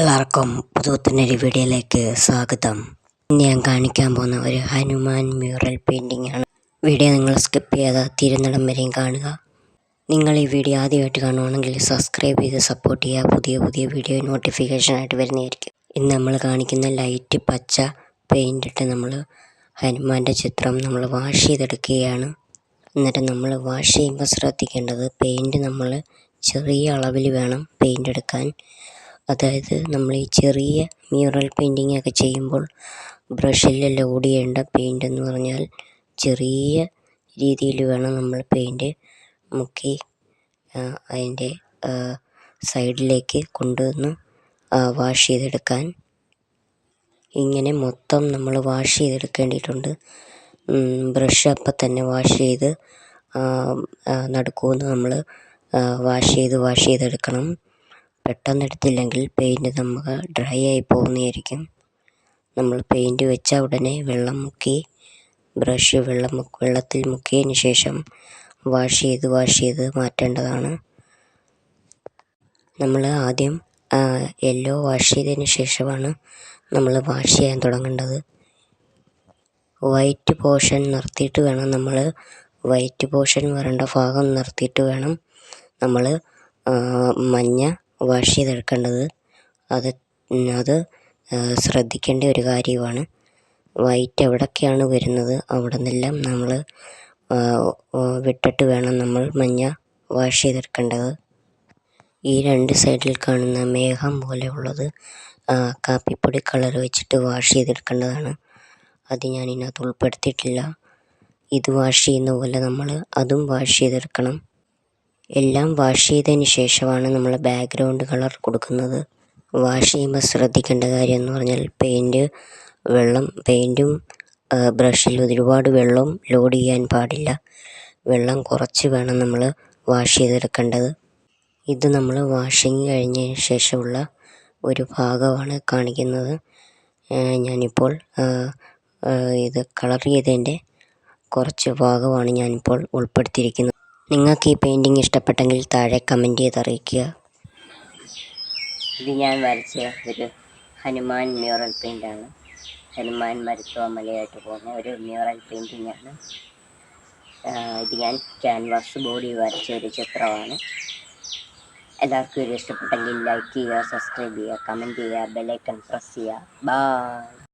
എല്ലാവർക്കും പുതുത്തിനൊരു വീഡിയോയിലേക്ക് സ്വാഗതം. ഞാൻ കാണിക്കാൻ പോകുന്ന ഒരു ഹനുമാൻ മ്യൂറൽ പെയിന്റിംഗ് ആണ്. വീഡിയോ നിങ്ങൾ സ്കിപ്പ് ചെയ്യാതെ തിരുന്നിടം വരെയും കാണുക. നിങ്ങൾ ഈ വീഡിയോ ആദ്യമായിട്ട് കാണുവാണെങ്കിൽ സബ്സ്ക്രൈബ് ചെയ്ത് സപ്പോർട്ട് ചെയ്യുക. പുതിയ പുതിയ വീഡിയോ നോട്ടിഫിക്കേഷനായിട്ട് വരുന്നതായിരിക്കും. ഇന്ന് നമ്മൾ കാണിക്കുന്ന ലൈറ്റ് പച്ച പെയിന്റ് ഇട്ട് നമ്മൾ ഹനുമാന്റെ ചിത്രം നമ്മൾ വാഷ് ചെയ്തെടുക്കുകയാണ്. എന്നിട്ട് നമ്മൾ വാഷ് ചെയ്യുമ്പോൾ ശ്രദ്ധിക്കേണ്ടത് പെയിന്റ് നമ്മൾ ചെറിയ അളവിൽ വേണം പെയിന്റ് എടുക്കാൻ. അതായത് നമ്മൾ ഈ ചെറിയ മ്യൂറൽ പെയിന്റിംഗ് ഒക്കെ ചെയ്യുമ്പോൾ ബ്രഷിൽ ലോഡ് ചെയ്യേണ്ട പെയിന്റ് എന്ന് പറഞ്ഞാൽ ചെറിയ രീതിയിൽ വേണം നമ്മൾ പെയിന്റ് മുക്കി അതിന്റെ സൈഡിലേക്ക് കൊണ്ടുവന്ന് വാഷ് ചെയ്തെടുക്കാൻ. ഇങ്ങനെ മൊത്തം നമ്മൾ വാഷ് ചെയ്തെടുക്കേണ്ടിയിട്ടുണ്ട് ബ്രഷ് അപ്പം തന്നെ വാഷ് ചെയ്ത് നടുക്കൂന്ന് നമ്മൾ വാഷ് ചെയ്ത് വാഷ് ചെയ്തെടുക്കണം. പെട്ടെന്ന് എടുത്തില്ലെങ്കിൽ പെയിന്റ് നമുക്ക് ഡ്രൈ ആയി പോകുന്നതായിരിക്കും. നമ്മൾ പെയിന്റ് വെച്ച ഉടനെ വെള്ളം മുക്കി ബ്രഷ് വെള്ളം വെള്ളത്തിൽ മുക്കിയതിന് ശേഷം വാഷ് ചെയ്ത് വാഷ് ചെയ്ത് മാറ്റേണ്ടതാണ്. നമ്മൾ ആദ്യം യെല്ലോ വാഷ് ചെയ്തതിന് ശേഷമാണ് നമ്മൾ വാഷ് ചെയ്യാൻ തുടങ്ങേണ്ടത്. വൈറ്റ് പോർഷൻ നിർത്തിയിട്ട് വേണം നമ്മൾ വൈറ്റ് പോർഷൻ വരേണ്ട ഭാഗം നിർത്തിയിട്ട് വേണം നമ്മൾ മഞ്ഞ വാഷ് ചെയ്തെടുക്കേണ്ടത് അത് അത് ശ്രദ്ധിക്കേണ്ട ഒരു കാര്യമാണ്. വൈറ്റ് എവിടൊക്കെയാണ് വരുന്നത് അവിടെ നിന്നെല്ലാം നമ്മൾ വിട്ടിട്ട് വേണം നമ്മൾ മഞ്ഞ വാഷ് ചെയ്തെടുക്കേണ്ടത് ഈ രണ്ട് സൈഡിൽ കാണുന്ന മേഘം പോലെയുള്ളത് കാപ്പിപ്പൊടി കളർ വെച്ചിട്ട് വാഷ് ചെയ്തെടുക്കേണ്ടതാണ്. അത് ഞാൻ ഇതിനകത്ത് ഉൾപ്പെടുത്തിയിട്ടില്ല. ഇത് വാഷ് ചെയ്യുന്ന പോലെ നമ്മൾ അതും വാഷ് ചെയ്തെടുക്കണം. എല്ലാം വാഷ് ചെയ്തതിന് ശേഷമാണ് നമ്മൾ ബാക്ക്ഗ്രൗണ്ട് കളർ കൊടുക്കുന്നത്. വാഷ് ചെയ്യുമ്പോൾ ശ്രദ്ധിക്കേണ്ട കാര്യം എന്ന് പറഞ്ഞാൽ പെയിന്റ് വെള്ളം പെയിന്റും ബ്രഷിൽ ഒരുപാട് വെള്ളം ലോഡ് ചെയ്യാൻ പാടില്ല. വെള്ളം കുറച്ച് വേണം നമ്മൾ വാഷ് ചെയ്തെടുക്കേണ്ടത്. ഇത് നമ്മൾ വാഷിങ് കഴിഞ്ഞതിന് ശേഷമുള്ള ഒരു ഭാഗമാണ് കാണിക്കുന്നത്. ഞാനിപ്പോൾ ഇത് കളർ ചെയ്തതിന്റെ കുറച്ച് ഭാഗമാണ് ഞാനിപ്പോൾ ഉൾപ്പെടുത്തിയിരിക്കുന്നത്. നിങ്ങൾക്ക് ഈ പെയിന്റിങ് ഇഷ്ടപ്പെട്ടെങ്കിൽ താഴെ കമന്റ് ചെയ്ത് അറിയിക്കുക. ഇത് ഞാൻ വരച്ച ഒരു ഹനുമാൻ മ്യൂറൽ പെയിന്റാണ് ഹനുമാൻ മരുത്വ മലയായിട്ട് പോകുന്ന ഒരു മ്യൂറൽ പെയിന്റിങ്ങാണ് ഇത് ഞാൻ ക്യാൻവാസ് ബോഡി വരച്ച ഒരു ചിത്രമാണ്. എല്ലാവർക്കും ഇത് ഇഷ്ടപ്പെട്ടെങ്കിൽ ലൈക്ക് ചെയ്യുക സബ്സ്ക്രൈബ് ചെയ്യുക കമന്റ് ചെയ്യുക ബെലൈക്കൺ പ്രസ് ചെയ്യുക. ബായ്